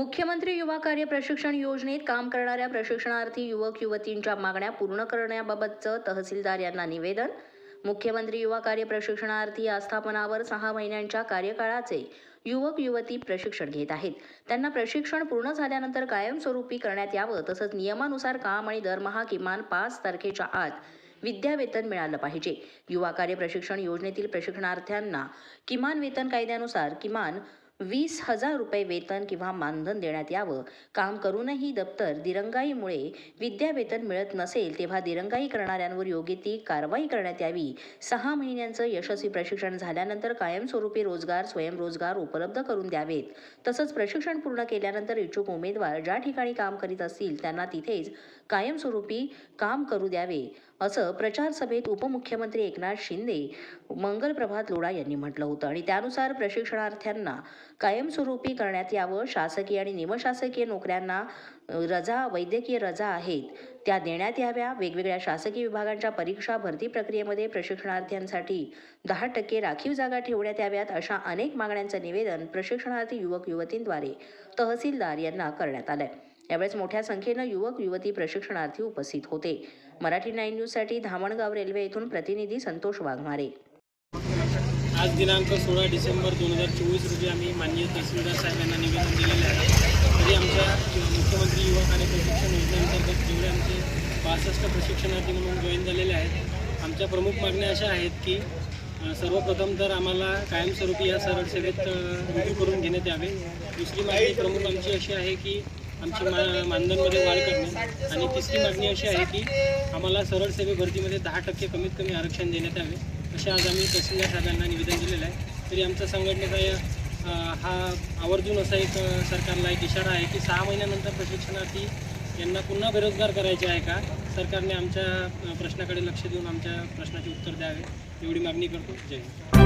मुख्यमंत्री युवा कार्य प्रशिक्षण योजनेत काम करणाऱ्या प्रशिक्षणार्थी युवक युवतींच्या मागण्या पूर्ण करण्याबाबतचं तहसीलदार यांना निवेदन. मुख्यमंत्री युवा कार्य प्रशिक्षणार्थी आस्थापनावर सहा महिन्यांच्या कार्यकाळाचे युवक युवती प्रशिक्षण घेत आहेत. त्यांना प्रशिक्षण पूर्ण झाल्यानंतर कायमस्वरूपी करण्यात यावं तसंच नियमानुसार काम आणि दरमहा किमान पाच तारखेच्या आत विद्यावेतन मिळालं पाहिजे. युवा कार्य प्रशिक्षण योजनेतील प्रशिक्षणार्थ्यांना किमान वेतन कायद्यानुसार किमान वीस हजार रुपये वेतन किंवा मानधन देण्यात यावं. काम करूनही दप्तर दिरंगाईमुळे विद्यावेतन मिळत नसेल तेव्हा दिरंगाई करणाऱ्यांवर योग्य ती कारवाई करण्यात यावी. सहा महिन्यांचं यशस्वी प्रशिक्षण झाल्यानंतर कायमस्वरूपी रोजगार स्वयंरोजगार उपलब्ध करून द्यावेत. तसंच प्रशिक्षण पूर्ण केल्यानंतर इच्छुक उमेदवार ज्या ठिकाणी काम करीत असतील त्यांना तिथेच कायमस्वरूपी काम करू द्यावे असं प्रचार सभेत उपमुख्यमंत्री एकनाथ शिंदे मंगल प्रभात लोढा यांनी म्हटलं होतं. आणि त्यानुसार प्रशिक्षणार्थ्यांना कायमस्वरूपी करण्यात यावं. शासकीय आणि निमशासकीय नोकऱ्यांना रजा वैद्यकीय रजा आहेत. त्या देण्यात याव्या. वेगवेगळ्या शासकीय विभागांच्या परीक्षा भरती प्रक्रियेमध्ये प्रशिक्षणार्थ्यांसाठी दहा टक्के राखीव जागा ठेवण्यात याव्यात अशा अनेक मागण्यांचं निवेदन प्रशिक्षणार्थी युवक युवतींद्वारे तहसीलदार यांना करण्यात आलंय. यावेळेस मोठ्या संख्येनं युवक युवती प्रशिक्षणार्थी उपस्थित होते. मराठी नाईन न्यूजसाठी धामणगाव रेल्वे येथून प्रतिनिधी संतोष वाघमारे. आज दिनांक सोळा डिसेंबर दोन हजार चोवीस रोजी आम्ही माननीय तहसीलदार साहेबांना निवेदन दिलेले आहे. तरी आमच्या मुख्यमंत्री युवा कार्य प्रशिक्षण योजनेअंतर्गत जेवढे आमचे बासष्ट प्रशिक्षणार्थी म्हणून जॉईन झालेले आहेत आमच्या प्रमुख मागण्या अशा आहेत की सर्वप्रथम तर आम्हाला कायमस्वरूपी या सरळ सेवेत रुजू करून घेण्यात यावे. दुसरी मागणी प्रमुख आमची अशी आहे की आमची मा मानधनमध्ये वाढ करणे. आणि तिसरी मागणी अशी आहे की आम्हाला सरळ सेवे भरतीमध्ये दहा टक्के कमीत कमी आरक्षण देण्यात यावे. असे आज आम्ही तहसीलदार साहेबांना निवेदन दिलेलं आहे. तरी आमचा संघटनेचा हा आवर्जून असा एक सरकारला एक इशारा आहे की सहा महिन्यानंतर प्रशिक्षणार्थी यांना पुन्हा बेरोजगार करायचे आहे का? सरकारने आमच्या प्रश्नाकडे लक्ष देऊन आमच्या प्रश्नाचे उत्तर द्यावे. एवढी मागणी करतो. जय हिंद.